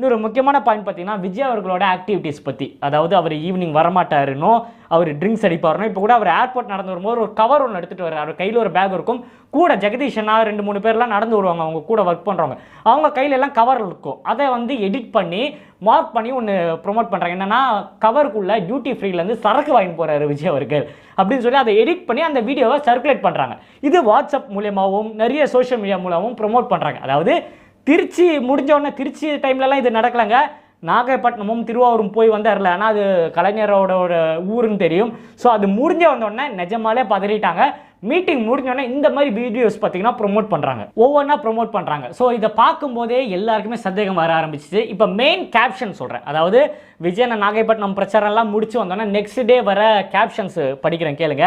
இன்னொரு முக்கியமான பாயிண்ட் பார்த்தீங்கன்னா விஜய் அவர்களோட ஆக்டிவிட்டீஸ் பற்றி அதாவது அவர் ஈவினிங் வரமாட்டாருனோ அவர் ட்ரிங்க்ஸ் அடிப்பாருனோ இப்போ கூட அவர் ஏர்போர்ட் நடந்து வரும்போது ஒரு கவர் ஒன்று எடுத்துகிட்டு வர்றாரு. அவர் கையில் ஒரு பேக் இருக்கும். கூட ஜெகதீஷனா ரெண்டு மூணு பேர்லாம் நடந்து வருவாங்க. அவங்க கூட ஒர்க் பண்ணுறவங்க அவங்க கையில எல்லாம் கவர் இருக்கும். அதை வந்து எடிட் பண்ணி மார்க் பண்ணி ஒன்று ப்ரோமோட் பண்ணுறாங்க என்னன்னா கவருக்குள்ள டியூட்டி ஃப்ரீலேருந்து சரக்கு வாங்கி போகிறாரு விஜய் அவர்கள். அப்படின்னு சொல்லி அதை எடிட் பண்ணி அந்த வீடியோவை சர்க்குலேட் பண்ணுறாங்க இது வாட்ஸ்அப் மூலியமாகவும் நிறைய சோஷியல் மீடியா மூலமாகவும் ப்ரோமோட் பண்ணுறாங்க அதாவது திருச்சி முடிஞ்சோடனே திருச்சி டைம்லலாம் இது நடக்கலைங்க. நாகப்பட்டினமும் திருவாரூரும் போய் வந்தார்ல. ஆனால் அது கலைஞரோட ஒரு ஊருன்னு தெரியும். ஸோ அது முடிஞ்ச வந்தோடனே நிஜமாலே பதறிட்டாங்க. மீட்டிங் முடிஞ்சோடனே இந்த மாதிரி வீடியோஸ் பார்த்தீங்கன்னா ப்ரொமோட் பண்ணுறாங்க ஒவ்வொன்றா ப்ரோமோட் பண்ணுறாங்க ஸோ இதை பார்க்கும்போதே எல்லாருக்குமே சந்தேகம் வர ஆரம்பிச்சிச்சு. இப்போ மெயின் கேப்ஷன் சொல்கிறேன் அதாவது விஜயன நாகைப்பட்டினம் பிரச்சாரம்லாம் முடிச்சு வந்தோடனே நெக்ஸ்ட் டே வர கேப்ஷன்ஸ் படிக்கிறேன் கேளுங்க.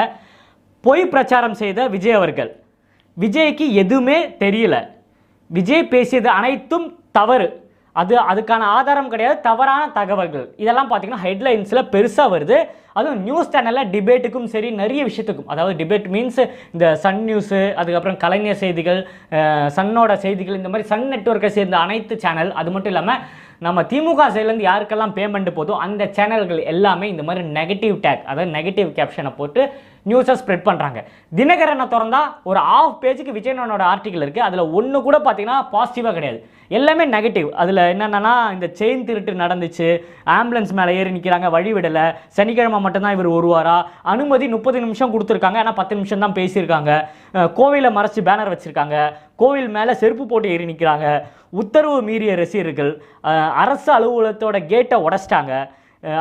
பொய் பிரச்சாரம் செய்த விஜய் அவர்கள். விஜய்க்கு எதுவுமே தெரியல. விஜய் பேசியது அனைத்தும் தவறு. அது அதுக்கான ஆதாரம் கிடையாது தவறான தகவல்கள். இதெல்லாம் பார்த்தீங்கன்னா ஹெட்லைன்ஸில் பெருசாக வருது. அதுவும் நியூஸ் சேனலில் டிபேட்டுக்கும் சரி நிறைய விஷயத்துக்கும். அதாவது டிபேட் மீன்ஸ் இந்த சன் நியூஸு அதுக்கப்புறம் கலைஞர் செய்திகள் சன்னோட செய்திகள் இந்த மாதிரி சன் நெட்வொர்க்கை சேர்ந்த அனைத்து சேனல் அது மட்டும் இல்லாமல் நம்ம திமுக சைட்லேருந்து யாருக்கெல்லாம் பேமெண்ட் போதோ அந்த சேனல்கள் எல்லாமே இந்த மாதிரி நெகட்டிவ் டேக் அதாவது நெகட்டிவ் கேப்ஷனை போட்டு நியூஸை ஸ்ப்ரெட் பண்ணுறாங்க தினகரனை திறந்தா ஒரு ஆஃப் பேஜுக்கு விஜயனோட ஆர்டிக்கல் இருக்குது அதில் ஒன்று கூட பார்த்தீங்கன்னா பாசிட்டிவாக கிடையாது. எல்லாமே நெகட்டிவ் அதில் என்னென்னா இந்த செயின் திருட்டு நடந்துச்சு. ஆம்புலன்ஸ் மேலே ஏறி நிற்கிறாங்க வழி விடலை. சனிக்கிழமை மட்டும்தான் இவர் வருவாரா? அனுமதி முப்பது நிமிஷம் கொடுத்துருக்காங்க. ஆனால் பத்து நிமிஷம் தான் பேசியிருக்காங்க. கோவிலை மறைச்சி பேனர் வச்சுருக்காங்க. கோவில் மேலே செருப்பு போட்டு ஏறி நிற்கிறாங்க உத்தரவு மீறிய ரசிகர்கள் அரசு அலுவலகத்தோட கேட்டை உடச்சிட்டாங்க.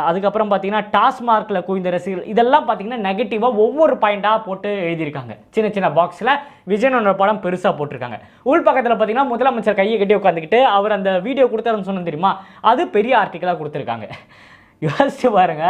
அதுக்கப்புறம் பார்த்தீங்கன்னா டாஸ்மார்க்கில் குவிந்த ரசிகர்கள் இதெல்லாம் பார்த்தீங்கன்னா நெகட்டிவாக ஒவ்வொரு பாயிண்ட்டாக போட்டு எழுதியிருக்காங்க. சின்ன சின்ன பாக்ஸில் விஜயனோட படம் பெருசாக போட்டிருக்காங்க. உள் பக்கத்தில் பார்த்தீங்கன்னா முதலமைச்சர் கையை கட்டி உட்காந்துக்கிட்டு அவர் அந்த வீடியோ கொடுத்தாருன்னு சொன்னது தெரியுமா? அது பெரிய ஆர்டிக்கலாக கொடுத்துருக்காங்க. யோசிச்சு பாருங்க.